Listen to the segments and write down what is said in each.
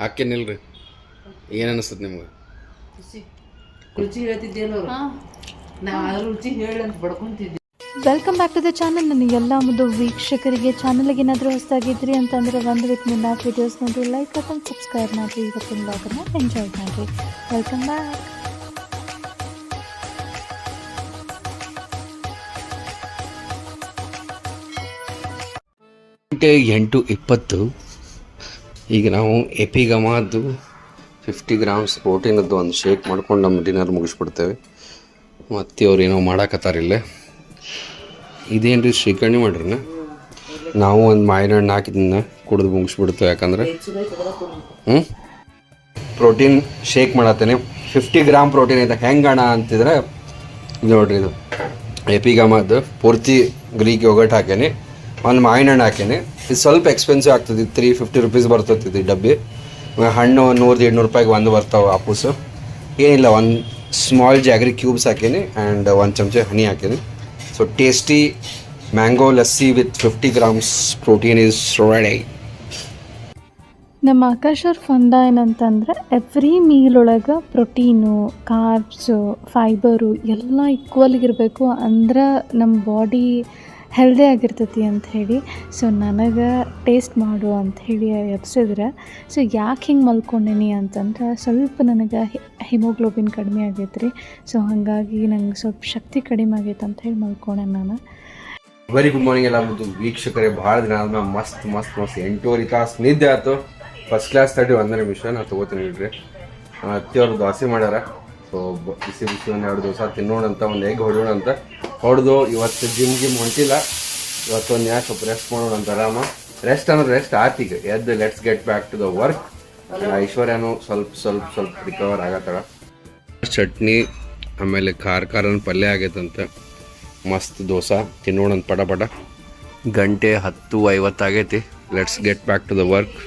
ಹಾಕೇನಿಲ್ರಿ ಏನು ಅನಿಸ್ತದೆ ನಿಮ್ಗೆ? ರುಚಿ. ರುಚಿ ಹೇಳ್ತಿದ್ದೇನೋ ನಾ ಅದ್ರ ರುಚಿ ಹೇಳಿ ಅಂತ ಬಡ್ಕೊಂತಿದ್ದೆ. Welcome back to the channel ನನ್ನ ಎಲ್ಲ ಒಂದು ವೀಕ್ಷಕರಿಗೆ ಚಾನಲ್ಗೆ ಏನಾದರೂ ಹೊಸದಾಗಿದ್ರಿ ಅಂತಂದರೆ ಒಂದು ವೀಕ್ ನಿಮ್ಮ ನಾಲ್ಕು ವಿಡಿಯೋಸ್ ನೋಡಿ ಲೈಕ್ ಹಾಕೊಂಡು ಸಬ್ಸ್ಕ್ರೈಬ್ ಮಾಡಿರಿ. ಇವತ್ತಿನ ಬ್ಲಾಗನ್ನು ಎಂಜಾಯ್ ಮಾಡಿರಿ. ವೆಲ್ಕಮ್ ಬ್ಯಾಕ್ ಎಂಟು ಇಪ್ಪತ್ತು. ಈಗ ನಾವು ಎಪಿಗಮಾದ್ದು ಫಿಫ್ಟಿ ಗ್ರಾಮ್ಸ್ ಪ್ರೋಟೀನದ್ದು ಒಂದು ಶೇಕ್ ಮಾಡ್ಕೊಂಡು ನಮ್ಮ ಡಿನ್ನರ್ ಮುಗಿಸ್ಬಿಡ್ತೇವೆ. ಮತ್ತೆ ಅವ್ರು ಏನೋ ಮಾಡಾಕತ್ತಾರಿಲ್ಲ ಇದೇನು ರೀ ಶ್ರೀಕರ್ಣಿ ಮಾಡ್ರನ? ನಾವು ಒಂದು ಮಾವಿನ ಹಣ್ಣು ಹಾಕಿದ್ದನ್ನ ಕುಡಿದು ಮುಗಿಸ್ಬಿಡ್ತೇವೆ ಯಾಕಂದ್ರೆ. ಹ್ಞೂ ಪ್ರೋಟೀನ್ ಶೇಕ್ ಮಾಡತ್ತೇನೆ. ಫಿಫ್ಟಿ ಗ್ರಾಮ್ ಪ್ರೋಟೀನ್ ಐತೆ. ಹೆಂಗಣ ಅಂತಿದ್ರೆ, ನೋಡ್ರಿ ಇದು. ಎಪಿಗಮದ್ದು ಪೂರ್ತಿ ಗ್ರೀಕ್ ಯೋಗಟ್ ಹಾಕೇನಿ ಒಂದು ಮಾವಿನ ಹಣ್ಣು ಹಾಕೇನಿ ಇದು ಸ್ವಲ್ಪ ಎಕ್ಸ್ಪೆನ್ಸಿವ್ ಆಗ್ತದೆ. ತ್ರೀ ಫಿಫ್ಟಿ ರುಪೀಸ್ ಬರ್ತದೆ ಇದು ಡಬ್ಬಿ. ಹಣ್ಣು ನೂರು ಎರಡುನೂರು ರೂಪಾಯಿಗೆ ಒಂದು ಬರ್ತಾವೆ ಆಪೂಸು ಏನಿಲ್ಲ, ಒಂದು ಸ್ಮಾಲ್ ಜಾಗ್ರಿ ಕ್ಯೂಬ್ಸ್ ಹಾಕೀನಿ ಆ್ಯಂಡ್ ಒಂದು ಚಮಚ honey ಹಾಕೀನಿ. So tasty mango lassi with fifty grams protein is ready ನಮ್ಮ ಆಕಾಶ್ ಅವ್ರ ಫಂದ ಏನಂತಂದ್ರೆ ಎವ್ರಿ ಮೀಲ್ ಒಳಗೆ ಪ್ರೋಟೀನು ಕಾರ್ಬ್ಸು ಫೈಬರು ಎಲ್ಲ ಈಕ್ವಲ್ಗಿರಬೇಕು ಅಂದ್ರೆ ನಮ್ಮ ಬಾಡಿ ಹೆಲ್ದಿ ಆಗಿರ್ತೈತಿ ಹೇಳಿ. ಸೊ ನನಗೆ ಟೇಸ್ಟ್ ಮಾಡು ಅಂತ ಹೇಳಿ ಎಬ್ಸಿದ್ರೆ ಸೊ ಯಾಕೆ ಹಿಂಗೆ ಮಲ್ಕೊಂಡೇನಿ ಅಂತಂದ್ರೆ, ಸ್ವಲ್ಪ ನನಗೆ ಹಿಮೋಗ್ಲೋಬಿನ್ ಕಡಿಮೆ ಆಗೈತೆ ರೀ ಸೊ ಹಾಗಾಗಿ ನಂಗೆ ಸ್ವಲ್ಪ ಶಕ್ತಿ ಕಡಿಮೆ ಆಗೈತೆ ಅಂತ ಹೇಳಿ ಮಲ್ಕೊಂಡೆ ನಾನು. ವೆರಿ ಗುಡ್ ಮಾರ್ನಿಂಗ್ ಎಲ್ಲ ಒಂದು ವೀಕ್ಷಕರೇ, ಭಾಳ ದಿನ ಆದ್ಮೇಲೆ ಮಸ್ತ್ ಮಸ್ತ್ ಮಸ್ತ್ ಎಂಟೂವರೆ ತಾಸು ನಿದ್ದೆ ಆಯ್ತು. ಫಸ್ಟ್ ಕ್ಲಾಸ್ ತರ್ಟಿ ಒಂದೇ ನಿಮಿಷ, ನಾನು ತೊಗೋತೀನಿ ನೋಡ್ರಿ ಅತ್ತಿಯವ್ರು ದೋಸೆ ಮಾಡ್ಯಾರ. ಸೊ ಬಿಸಿ ಬಿಸಿ ಒಂದು ಎರಡು ದಿವಸ ತಿನ್ನೋಣ ಅಂತ ಒಂದು ಎಗ್ ಹೊಡೋಣ ಅಂತ ಹೊಡೆದು, ಇವತ್ತು ಜಿಮ್ ಗಿಮ್ ಹೊಂಟಿಲ್ಲ. ಇವತ್ತು ಒಂದು ಯಾಕೆ ಸ್ವಲ್ಪ ರೆಸ್ಟ್ ಮಾಡೋಣ ಅಂತ ಆರಾಮ. ರೆಸ್ಟ್ ಅಂದ್ರೆ ರೆಸ್ಟ್ ಆತೀಗ ಎದ್ದು let's get back to the work ಐಶ್ವರ್ಯನು ಸ್ವಲ್ಪ ಸ್ವಲ್ಪ ಸ್ವಲ್ಪ ರಿಕವರ್ ಆಗತ್ತಾಳ ಚಟ್ನಿ, ಆಮೇಲೆ ಖಾರ ಖಾರನ ಪಲ್ಯ ಆಗೈತಂತೆ. ಮಸ್ತ್ ದೋಸೆ. ತಿನ್ನೋಣ ಅಂತ ಪಟ ಪಟ ಗಂಟೆ ಹತ್ತು ಐವತ್ತಾಗೈತಿ let's get back to the work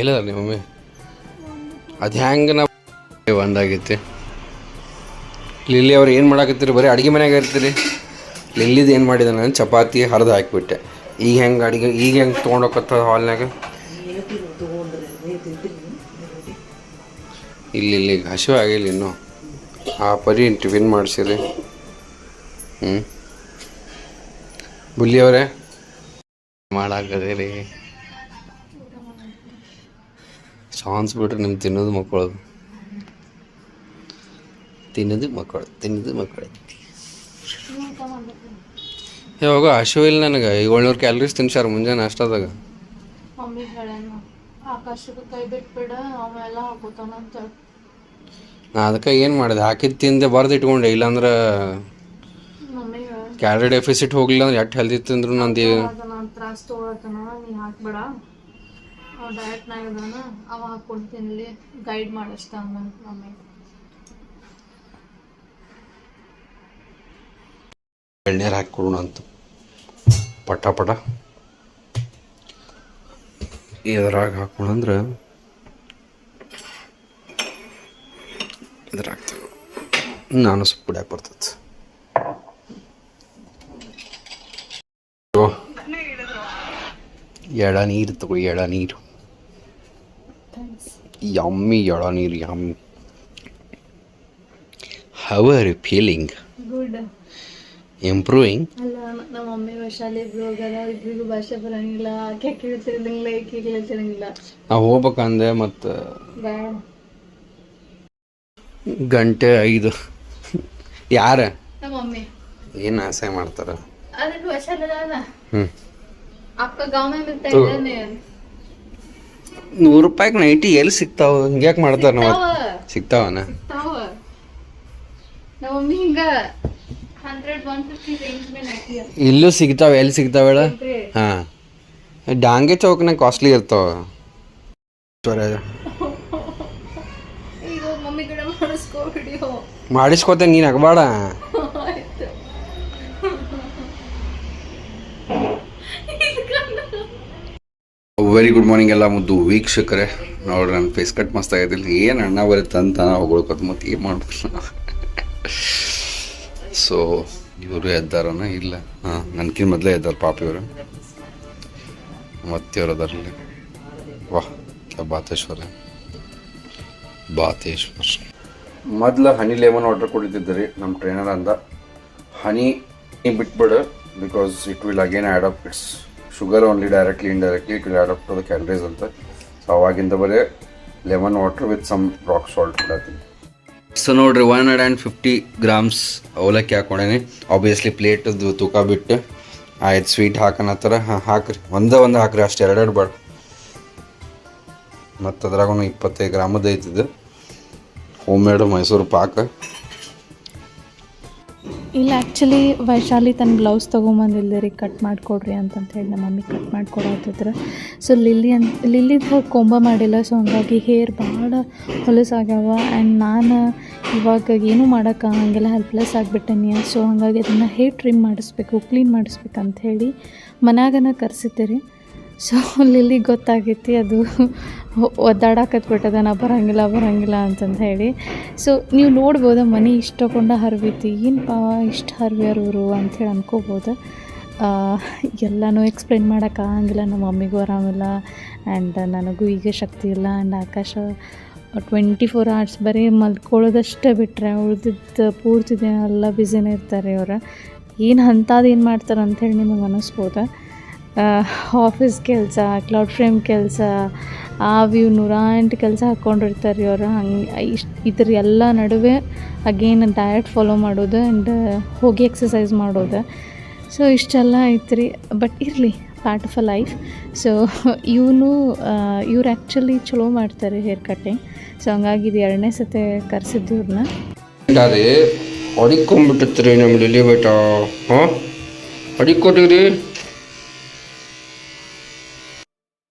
ಎಲ್ಲದ ಮಮ್ಮಿ? ಅದು ಹೆಂಗೆ ಒಂದಾಗೈತಿ. ಲಿಲ್ಲಿ ಅವ್ರು ಏನು ಮಾಡಾಕತ್ತೀರಿ? ಬರೀ ಅಡುಗೆ ಮನ್ಯಾಗ ಇರ್ತೀರಿ. ಲಿಲ್ಲಿದು ಏನು ಮಾಡಿದ ನಾನು? ಚಪಾತಿ ಹರಿದು ಹಾಕಿಬಿಟ್ಟೆ. ಈಗ ಹೆಂಗೆ ಅಡುಗೆ ಈಗ ಹೆಂಗೆ ತೊಗೊಂಡೋಗತ್ತ ಹಾಲ್ನಾಗ ಇಲ್ಲಿ ಇಲ್ಲಿ ಹಸಿವು ಆಗಿಲ್ಲ ಇನ್ನೂ. ಆ ಪರಿ ಟಿಫಿನ್ ಮಾಡಿಸಿರಿ ಹ್ಞೂ ಬುಲ್ಲಿ ಅವರೇ. ಮಾಡಾಕದೇರಿ. ಸಾನ್ಸ್ ಬಿಟ್ರೆ ನಿಮ್ಗೆ ತಿನ್ನೋದು ಮಕ್ಕಳದು. ತಿನ್ನೋದು ಮಕ್ಕಳು ತಿನ್ನೋದು ಮಕ್ಕಳು. ಯಾವಾಗ ಹಸಿವು ಇಲ್ಲ ನನಗೆ ಏಳ್ನೂರು ಕ್ಯಾಲರೀಸ್ ತಿನ್ಸಾರ ಮುಂಜಾನೆ ಅಷ್ಟದಾಗ ಮಮ್ಮಿ ಹೇಳೇನು ಆಕಾಶಕ್ಕೆ ಕೈ ಬಿಟ್ಬಿಡ ಅವೆಲ್ಲ ಹಾಕೋತಾನಂತ ನಾ ಅದಕ್ಕೆ ಏನು ಮಾಡಿದೆ ಹಾಕಿದ್ದು ತಿಂದೆ ಬರ್ದು ಇಟ್ಕೊಂಡೆ ಇಲ್ಲಾಂದ್ರೆ ಕ್ಯಾಲರಿ ಡೆಫಿಸಿಟ್ ಹೋಗ್ಲಿಲ್ಲ ಅಂದ್ರೆ ಎಷ್ಟು ಹೆಲ್ದಿ ತಿಂದ್ರು ನಂದು ನಾನು ತ್ರಾಸ ತೊಗೊಳತನ ನೀ ಹಾಕ್ಬೇಡ. ಡಯಟ್ನಾಗ ಅವ ಹಾಕೊಂಡು ತಿನ್ಲಿ ಗೈಡ್ ಮಾಡಷ್ಟ ಮಮ್ಮಿ. ಎಳ್ನೀರು ಹಾಕ್ಕೊಡೋಣ ಅಂತ. ಪಟ ಪಟ. ಇದ್ರಾಗ ಹಾಕೋಣ ಅಂದ್ರೆ ನಾನು ಸ್ವಲ್ಪ ಕುಡಿಯಕ್ಕೆ ಬರ್ತೈತಿ. ಎಳ ನೀರು ತಗೋ, ಎಳ ನೀರು. ಯಮ್ಮಿ ಎಳ ನೀರು, ಯಮ್ಮಿ. ಹವರ್ ಫೀಲಿಂಗ್ ಇಂಪ್ರೂವಿಂಗ್ ಅಲ್ಲ ನಮ್ಮ ಮಮ್ಮಿ ಶಾಲೆ ಹೋಗಲ್ಲ ಇಬ್ಬರಿಗೂ ಭಾಷೆ ಬರಂಗಿಲ್ಲ ಆಕೆ ಕೇಳ್ತಿರಂಗಿಲ್ಲ ಈಕೆ ಕೇಳ್ತಿರಂಗಿಲ್ಲ. ಹೋಗ್ಬೇಕಂದೆ ಮತ್ತು ಗಂಟೆ ಐದು. ಯಾರ? ನಮ್ಮ ಮಮ್ಮಿ. ಏನು ಆಸೆ ಮಾಡ್ತಾರ? ಅದಕ್ಕೆ ವಶಾಲ ಹ್ಞೂ ಅಪ್ಪ ಗಾಮ ಮಿಲ್ತಾ ನೂರು ರೂಪಾಯಿಗೆ ನೈಟಿ ಎಲ್ಲಿ ಸಿಗ್ತಾವ? ಹಿಂಗ್ಯಾಕೆ ಮಾಡ್ತಾರ ನಾವು? ಸಿಗ್ತಾವನ? ನಮ್ಮ ಇಲ್ಲೂ ಸಿಗ್ತಾವ ಎಲ್ಲಿ ಸಿಗ್ತಾವ ಹೇಳ? ಹಾಂ. ಡಾಂಗೆ ಚೌಕ್ನಾಗ ಕಾಸ್ಟ್ಲಿ ಇರ್ತಾವ. ಮಾಡಿಸ್ಕೋತ ನೀನು ಆಗಬೇಡ ವೆರಿ ಗುಡ್ ಮಾರ್ನಿಂಗ್ ಎಲ್ಲ ಮುದ್ದು ವೀಕ್ಷಕರೇ. ನೋಡ್ರಿ ನನ್ನ ಫೇಸ್ ಕಟ್ ಮಸ್ತ್ ಆಗಿದ್ದಿಲ್ಲ ಏನು ಅಣ್ಣ ಬರುತ್ತೆ ಅಂತ ಹೊಗಳ್ಕೊತ್ ಹೊಗಳ್ಕೊತ ಮತ್ತೆ ಏನು ಮಾಡ್ಬೇಕು? ಸೊ ಇವರು ಎದ್ದಾರನ ಇಲ್ಲ. ಹಾಂ, ನನ್ಕಿನ ಮೊದಲೇ ಎದ್ದಾರ ಪಾಪ ಇವರು ಮತ್ತೆ ಅದರಲ್ಲಿ ವಾಹ್ ಬಾತೇಶ್ವರ. ಬಾತೇಶ್ವರ. ಮೊದಲು ಹನಿ ಲೆಮನ್ ವಾಟರ್ ಕುಡಿತಿದ್ದೆ ರೀ ನಮ್ಮ ಟ್ರೈನರ್ ಅಂದ. ಹನಿ ಬಿಟ್ಬಿಡು because it will again add up it's sugar only directly indirectly it will add up to the calories ಅಂತ. ಸೊ ಅವಾಗಿಂದ ಬರೀ lemon water with some rock salt ಬಿಡತ್ತೀನಿ so ನೋಡ್ರಿ one hundred and fifty grams ಅವಲಕ್ಕಿ ಹಾಕೊಂಡೇನಿ. Obviously ಪ್ಲೇಟದ್ದು ತೂಕ ಬಿಟ್ಟು ಆಯ್ತು sweet ಹಾಕನತ್ತರ ಹಾಂ, ಹಾಕ್ರಿ. ಒಂದೇ ಒಂದು ಹಾಕ್ರಿ ಅಷ್ಟು. ಎರಡೆರಡು ಬೇಡ. ಮತ್ತು ಅದ್ರಾಗ ಇಪ್ಪತ್ತೈದು ಗ್ರಾಮದ್ದು ಐತಿದ್ದು ಹೋಮ್ ಮೇಡ್ ಮೈಸೂರು ಪಾಕ. ಇಲ್ಲ ಆ್ಯಕ್ಚುಲಿ ವೈಶಾಲಿ ತನ್ನ ಬ್ಲೌಸ್ ತೊಗೊಂಬಂದಿಲ್ಲದೆ ರೀ ಕಟ್ ಮಾಡಿಕೊಡ್ರಿ ಅಂತಂತ ಹೇಳಿ ನಮ್ಮ ಮಮ್ಮಿ ಕಟ್ ಮಾಡಿಕೊಡತ್ತಿದ್ರು ಸೊ ಲಿಲ್ಲಿ ಅಂತ ಲಿಲ್ಲಿದ ಕೊಂಬ ಮಾಡಿಲ್ಲ ಸೊ ಹಂಗಾಗಿ ಹೇರ್ ಭಾಳ ಹೊಲಸಾಗ್ಯಾವ ಆ್ಯಂಡ್ ನಾನು ಇವಾಗ ಏನೂ ಮಾಡೋಕ್ಕಾಗಂಗಿಲ್ಲ ಹೆಲ್ಪ್ಲೆಸ್ ಆಗಿಬಿಟ್ಟೇನಿ. ಸೊ ಹಾಗಾಗಿ ಅದನ್ನು ಹೇರ್ ಟ್ರಿಮ್ ಮಾಡಿಸ್ಬೇಕು ಕ್ಲೀನ್ ಮಾಡಿಸ್ಬೇಕಂತ ಹೇಳಿ ಮನ್ಯಾಗನ ಕರೆಸಿದ್ದೆ ರೀ. ಸೊ ಲಿಲ್ಲಿ ಗೊತ್ತಾಗೈತಿ, ಅದು ಒದ್ದಾಡಕತ್ಬಿಟ್ಟದ ನಾ ಬರೋಂಗಿಲ್ಲ ಬರೋಂಗಿಲ್ಲ ಅಂತಂದು ಹೇಳಿ. ಸೊ ನೀವು ನೋಡ್ಬೋದು, ಮನೆ ಇಷ್ಟು ತಗೊಂಡ ಏನು ಏನಪ್ಪ ಇಷ್ಟು ಹರ್ವ್ಯಾರ ಇವರು ಅಂಥೇಳಿ ಅನ್ಕೋಬೋದು. ಎಲ್ಲನೂ ಎಕ್ಸ್ಪ್ಲೇನ್ ಮಾಡೋಕ್ಕಾಗಂಗಿಲ್ಲ ನಮ್ಮ ಮಮ್ಮಿಗೂ ಆರಾಮಿಲ್ಲ ಆ್ಯಂಡ್ ನನಗೂ ಈಗ ಶಕ್ತಿ ಇಲ್ಲ and Akash twenty four hours ಬರೀ ಮಲ್ಕೊಳ್ಳೋದಷ್ಟೇ ಬಿಟ್ಟರೆ ಉಳಿದಿದ್ದ ಪೂರ್ತಿ ದಿನ ಎಲ್ಲ ಬ್ಯುಸಿನೇ ಇರ್ತಾರೆ ಅವರು ಏನು ಅಂಥದ್ದು ಏನು ಮಾಡ್ತಾರೆ ಅಂಥೇಳಿ ನಿಮಗೆ ಅನ್ನಿಸ್ಬೋದು ಆಫೀಸ್ ಕೆಲಸ ಕ್ಲೌಡ್ ಫ್ರೇಮ್ ಕೆಲಸ, ಆ ವ್ಯೂ ನೂರ ಎಂಟು ಕೆಲಸ ಹಾಕ್ಕೊಂಡಿರ್ತಾರೆ ಇವರು. ಹಂಗೆ, ಇಷ್ಟು, ಇದ್ರ ಎಲ್ಲ ನಡುವೆ ಅಗೇನ್ ಡಯಟ್ ಫಾಲೋ ಮಾಡೋದು ಆ್ಯಂಡ್ ಹೋಗಿ ಎಕ್ಸಸೈಸ್ ಮಾಡೋದು. ಸೊ ಇಷ್ಟೆಲ್ಲ ಐತ್ರಿ. ಬಟ್ ಇರಲಿ part of a life so ಇವನು ಇವ್ರು ಆ್ಯಕ್ಚುಲಿ ಚಲೋ ಮಾಡ್ತಾರೆ ಹೇರ್ ಕಟ್ಟಿಂಗ್ ಸೊ ಹಂಗಾಗಿ ಇದು ಎರಡನೇ ಸತಿ ಕರೆಸಿದ್ದು ಇವ್ರನ್ನ ಅದೇ ರೀ ನಮ್ಮ ಲಿಲಿ ಬೇಟ ಹಾಂ?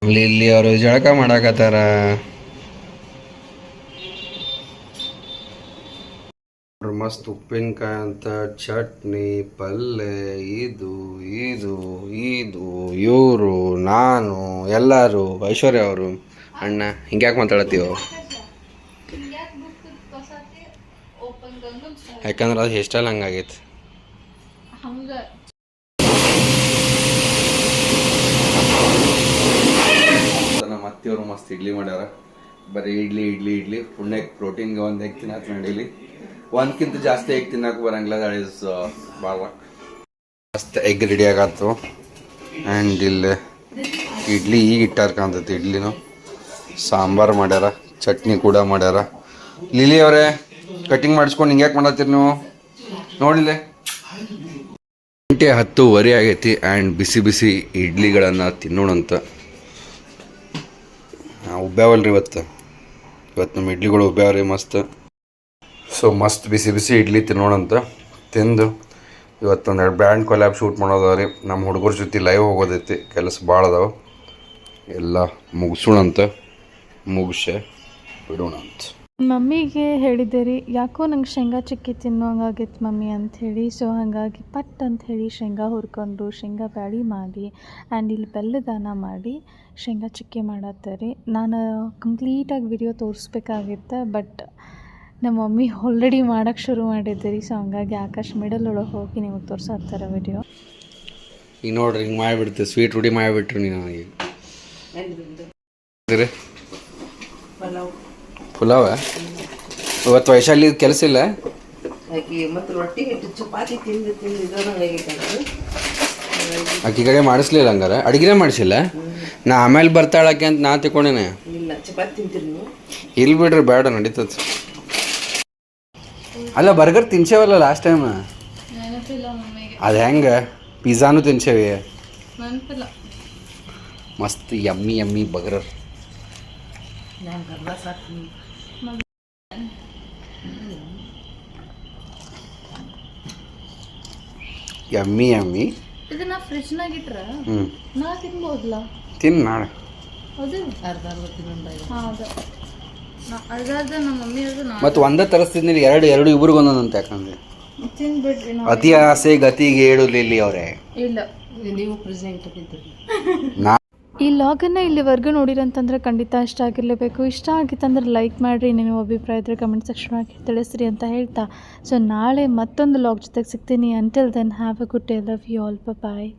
ಹೊಡಿಕೊಟ್ಟಿರಿ ಲಿಲ್ಲಿ ಅವರು ಜಳಕ ಮಾಡಾಕತ್ತಾರ. ಮಸ್ತ್ ಉಪ್ಪಿನಕಾಯಿ ಅಂತ ಚಟ್ನಿ ಪಲ್ಲೆ ಇದು ಇದು ಇದು ಇವರು ನಾನು ಎಲ್ಲರೂ ಐಶ್ವರ್ಯ ಅವರು ಅಣ್ಣ ಹಿಂಗ್ಯಾಕೆ ಮಾತಾಡತ್ತೀವ ಯಾಕಂದ್ರೆ ಅದು ಹೇರ್ ಸ್ಟೈಲ್ ಹಂಗಾಗೈತೆ ನಮ್ಮ ಅತ್ತೆಯವರು ಮಸ್ತ್ ಇಡ್ಲಿ ಮಾಡ್ಯಾರ. ಬರೀ ಇಡ್ಲಿ ಇಡ್ಲಿ ಇಡ್ಲಿ. ಪುಣ್ಯಕ್ಕೆ ಪ್ರೋಟೀನ್ಗೆ ಒಂದು ಎಗ್ ತಿನ್ನಕ್ ನಡೀಲಿ ಒಂದ್ಕಿಂತ ಜಾಸ್ತಿ ಎಗ್ ತಿನ್ನಕ್ ಬರಂಗಿಲ್ಲ. ದಟ್ ಇಸ್ ಭಾಳ. ಮಸ್ತ್ ಎಗ್ ರೆಡಿ ಆಗತ್ತು. ಆ್ಯಂಡ್ ಇಲ್ಲಿ ಇಡ್ಲಿ ಈಗ ಇಟ್ಟಾರ ಕಾಣ್ತೈತಿ. ಇಡ್ಲಿನು ಸಾಂಬಾರು ಮಾಡ್ಯಾರ. ಚಟ್ನಿ ಕೂಡ ಮಾಡ್ಯಾರ. ಲಿಲಿ ಅವರೇ ಕಟಿಂಗ್ ಮಾಡಿಸ್ಕೊಂಡು ಹಿಂಗೆ ಯಾಕೆ ಮಾಡತ್ತೀರಿ ನೀವು? ನೋಡಿಲ್ಲ ಗಂಟೆ ಹತ್ತುವರೆ ಆಗೈತಿ. ಆ್ಯಂಡ್ ಬಿಸಿ ಬಿಸಿ ಇಡ್ಲಿಗಳನ್ನು ತಿನ್ನೋಣಂತ. ಉಬ್ಬ್ಯಾವಲ್ರಿ ಇವತ್ತು. ಇವತ್ತು ನಮ್ಮ ಇಡ್ಲಿಗಳು ಉಬ್ಬ್ಯಾವ್ರಿ ಮಸ್ತ್. ಸೊ ಮಸ್ತ್ ಬಿಸಿ ಬಿಸಿ ಇಡ್ಲಿ ತಿನ್ನೋಣಂತ. ತಿಂದು ಇವತ್ತೊಂದು ಎರಡು ಬ್ರ್ಯಾಂಡ್ ಕೊಲ್ಯಾಬ್ ಶೂಟ್ ಮಾಡೋದವ್ರಿ ನಮ್ಮ ಹುಡುಗರ ಜೊತೆ ಲೈವ್ ಹೋಗೋದೈತಿ. ಕೆಲಸ ಭಾಳ ಅದಾವೆ. ಎಲ್ಲ ಮುಗಿಸೋಣಂತ. ಮುಗಿಸೆ ಬಿಡೋಣ ಅಂತ ಮಮ್ಮಿಗೆ ಹೇಳಿದ್ದೆ ರೀ ಯಾಕೋ ನಂಗೆ ಶೇಂಗಾ ಚಿಕ್ಕಿ ತಿನ್ನೋಂಗಾಗಿತ್ತು ಮಮ್ಮಿ ಅಂಥೇಳಿ ಸೊ ಹಾಗಾಗಿ ಪಟ್ ಅಂತ ಹೇಳಿ ಶೇಂಗಾ ಹುರ್ಕೊಂಡು ಶೇಂಗಾ ಬ್ಯಾಳಿ ಮಾಡಿ ಆ್ಯಂಡ್ ಇಲ್ಲಿ ಬೆಲ್ಲದಾನ ಮಾಡಿ ಶೇಂಗಾ ಚಿಕ್ಕಿ ಮಾಡತ್ತಾರೆ ನಾನು ಕಂಪ್ಲೀಟಾಗಿ ವಿಡಿಯೋ ತೋರಿಸ್ಬೇಕಾಗಿತ್ತು ಬಟ್ ನಮ್ಮ ಮಮ್ಮಿ ಆಲ್ರೆಡಿ ಮಾಡೋಕ್ಕೆ ಶುರು ಮಾಡಿದ್ದೆ ರೀ. ಸೊ ಹಂಗಾಗಿ ಆಕಾಶ್ ಮಿಡಲ್ ಒಳಗೆ ಹೋಗಿ ನಿಮಗೆ ತೋರ್ಸಾಕ್ತಾರೆ ವಿಡಿಯೋ ಈಗ ನೋಡ್ರಿ ಹಿಂಗೆ ಮಾಡಿಬಿಡ್ತೀವಿ ಸ್ವೀಟ್ ರೂಢಿ ಮಾಡಿಬಿಟ್ರಿ ನೀವು ನನಗೆ. ರೀ ಪಲಾವ್. ಇವತ್ತು ವೈಶಾಲಿ ಕೆಲಸ ಇಲ್ಲ. ಆಕಿ ಮತ್ತು ರೊಟ್ಟಿ ಹಿಟ್ಟು ಚಪಾತಿ ತಿಂದು ತಿಂದು ಇದೊಂದಂಗಾಗೈತೆ ಅದು ಆಕಿ ಕಡೆ ಮಾಡಿಸ್ಲಿಲ್ಲ ಹಂಗಾರ. ಅಡಿಗೆನೇ ಮಾಡಿಸಿಲ್ಲ. ನಾ ಆಮೇಲೆ ಬರ್ತಾಳಕ್ಕೆ ಅಂತ ನಾ ತಿಳ್ಕೊಂಡೇನೆ. ಇಲ್ಲ ಚಪಾತಿ ತಿಂತೀರಿ ನೀವು? ಇಲ್ಲಿ ಬಿಡ್ರಿ ಬೇಡ ನಡೀತದ ಅಲ್ಲ ಬರ್ಗರ್ ತಿನ್ಸೇವಲ್ಲ ಲಾಸ್ಟ್ ಟೈಮ್ ಅದು ಹೆಂಗೆ? ಪಿಜ್ಜಾನು ತಿನ್ಸೇವಿ. ಮಸ್ತ್ yummy yummy burger yummy yummy ಇದನ್ನ ಫ್ರಿಜ್ನಾಗ ಇಟ್ರ ಹ್ಞೂ ನಾ ತಿನ್ಬೋದಲ್ಲ ತಿನ್ನು ನಾಳೆ. ಹೌದು. ಅರ್ಧ ಅರ್ಧ ತಿನ್ನೊಂದಾಗಿ ಹಾಂ ಅದು ಅದಾದ ನಮ್ಮ ಮಮ್ಮಿ ಅದು ನಾ ಮತ್ತು ಒಂದೇ ತರಿಸ್ತಿದ್ನಿ ಎರಡು ಎರಡು ಇಬ್ರಿಗೆ ಒಂದೊಂದಂತ ಯಾಕಂದ್ರೆ. ತಿನ್ಬಿಡ್ರಿ ನಾ ಅತಿ ಆಸೆ ಗತಿಗೆ ಹೇಳುದಿಲ್ಲ ಅವ್ರೆ. ಅವರೇ ಇಲ್ಲ ನೀವು ಪ್ರೆಸೆಂಟ್ ತಿಂತೀರಿ. ನಾ ಈ ಲಾಗನ್ನು ಇಲ್ಲಿವರೆಗೂ ನೋಡಿರಂತಂದ್ರೆ ಖಂಡಿತ ಇಷ್ಟ ಆಗಿರಲೇಬೇಕು. ಇಷ್ಟ ಆಗಿತ್ತಂದ್ರೆ ಲೈಕ್ ಮಾಡಿರಿ ನಿಮ್ಮ ಅಭಿಪ್ರಾಯ ಇದ್ದರೆ ಕಮೆಂಟ್ ಸೆಕ್ಷನ್ ಆಗಿ ತಿಳಿಸ್ರಿ ಅಂತ ಹೇಳ್ತಾ. ಸೊ ನಾಳೆ ಮತ್ತೊಂದು ಲಾಗ್ ಜೊತೆಗೆ ಸಿಗ್ತೀನಿ. Until then have a good day love you all bye